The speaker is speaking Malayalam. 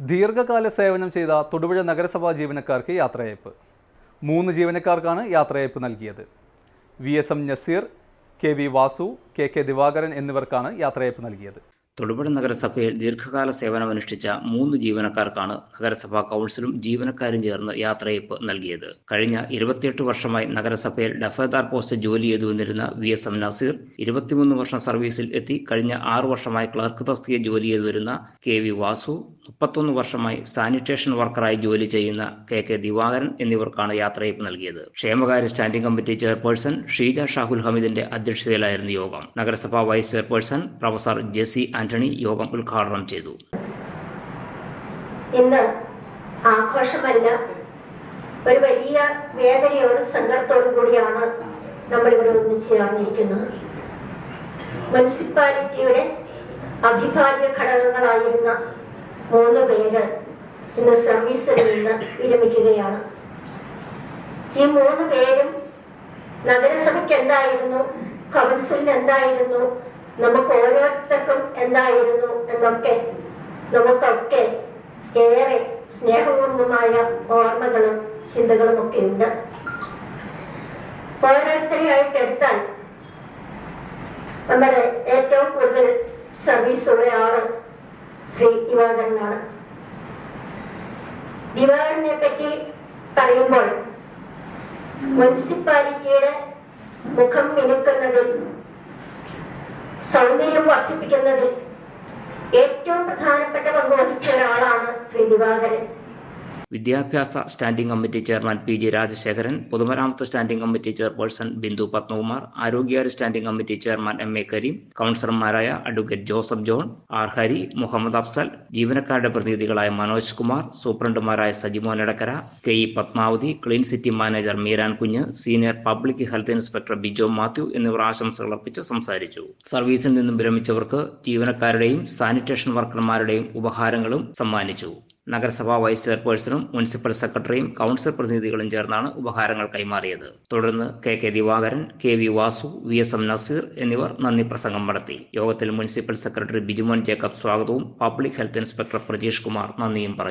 ദീർഘകാല സേവനം ചെയ്ത തൊടുപുഴ നഗരസഭാ ജീവനക്കാർക്ക് യാത്രയയപ്പ്. മൂന്ന് ജീവനക്കാർക്കാണ് യാത്രയയപ്പ് നൽകിയത്. V S M Naseer K V Vasu K K Divakaran എന്നിവർക്കാണ് യാത്രയയപ്പ് നൽകിയത്. തൊടുപുഴ നഗരസഭയിൽ ദീർഘകാല സേവനമനുഷ്ഠിച്ച മൂന്ന് ജീവനക്കാർക്കാണ് നഗരസഭാ കൗൺസിലും ജീവനക്കാരും ചേർന്ന് യാത്രയയപ്പ് നൽകിയത്. കഴിഞ്ഞ ഇരുപത്തിയെട്ട് വർഷമായി നഗരസഭയിൽ ഡഫേദാർ പോസ്റ്റ് ജോലി ചെയ്തു വന്നിരുന്ന വി എസ് എം നസീർ ഇരുപത്തിമൂന്ന് വർഷം സർവീസിൽ എത്തി. കഴിഞ്ഞ ആറു വർഷമായി ക്ലർക്ക് തസ്തിക ജോലി ചെയ്തു വരുന്ന കെ വി വാസു മുപ്പത്തൊന്ന് വർഷമായി സാനിറ്റേഷൻ വർക്കറായി ജോലി ചെയ്യുന്ന കെ കെ ദിവാകരൻ എന്നിവർക്കാണ് യാത്രയയപ്പ് നൽകിയത്. ക്ഷേമകാര്യ standing committee chairperson Sheeja Shahul ഹമീദിന്റെ അധ്യക്ഷതയിലായിരുന്നു യോഗം. നഗരസഭാ vice chairperson professor Jessy Antony യോഗം ഉദ്ഘാടനം ചെയ്തു. ഇന്ന് ആഘോഷമല്ല ഒരു വലിയ വേദനയോട് സങ്കടത്തോടും കൂടിയാണ് നമ്മളിവിടെ ഒന്നിച്ച് ചേർന്നിരിക്കുന്നത്. മുനിസിപ്പാലിറ്റിയുടെ അഭിഭാജ്യ ഘടകങ്ങളായിരുന്ന മൂന്ന് പേര് ഇന്ന് സർവീസിൽ നിന്ന് വിരമിക്കുകയാണ്. ഈ മൂന്ന് പേരും നഗരസഭയ്ക്ക് എന്തായിരുന്നു കൗൺസിലിന് എന്തായിരുന്നു നമുക്ക് ഓരോരുത്തർക്കും എന്തായിരുന്നു എന്നൊക്കെ നമുക്കൊക്കെ ഏറെ സ്നേഹപൂർണമായ ഓർമ്മകളും ചിന്തകളും ഒക്കെ ഉണ്ട്. ഓരോരുത്തരെയായിട്ട് എടുത്താൽ നമ്മുടെ ഏറ്റവും കൂടുതൽ സർവീസ് ഉള്ള ആൾ ശ്രീ ദിവാകരനാണ്. ദിവാകരനെ പറ്റി പറയുമ്പോൾ മുനിസിപ്പാലിറ്റിയുടെ മുഖം മിനുക്കുന്നതിൽ സൗന്ദര്യം വർദ്ധിപ്പിക്കുന്നതിൽ ഏറ്റവും പ്രധാനപ്പെട്ട പങ്ക് വഹിച്ച ഒരാളാണ് ശ്രീ ദിവാകരൻ. വിദ്യാഭ്യാസ standing committee chairman P G Rajasekharan പൊതുമരാമത്ത് standing committee chairperson Bindu Padmakumar ആരോഗ്യകാര്യ standing committee chairman M A Kareem കൗൺസിലർമാരായ അഡ്വക്കേറ്റ് ജോസഫ് ജോൺ ആർ ഹരി മുഹമ്മദ് അഫ്സൽ ജീവനക്കാരുടെ പ്രതിനിധികളായ Manoj Kumar സൂപ്രണ്ടുമാരായ Sajimon Edakkara K E Padmavathi clean city manager Meeran Kunju senior public health inspector Bijo Mathew എന്നിവർ ആശംസകൾ അർപ്പിച്ച് സംസാരിച്ചു. സർവീസിൽ നിന്നും വിരമിച്ചവർക്ക് ജീവനക്കാരുടെയും സാനിറ്റേഷൻ വർക്കർമാരുടെയും ഉപഹാരങ്ങളും സമ്മാനിച്ചു. നഗരസഭാ വൈസ് ചെയർപേഴ്സണും മുനിസിപ്പൽ സെക്രട്ടറിയും കൗൺസിൽ പ്രതിനിധികളും ചേർന്നാണ് ഉപഹാരങ്ങൾ കൈമാറിയത്. തുടർന്ന് K K Divakaran K V Vasu V S M Naseer എന്നിവർ നന്ദി പ്രസംഗം നടത്തി. യോഗത്തിൽ മുനിസിപ്പൽ സെക്രട്ടറി ബിജുമോൻ ജേക്കബ് സ്വാഗതവും public health inspector Prajeesh Kumar നന്ദിയും പറഞ്ഞു.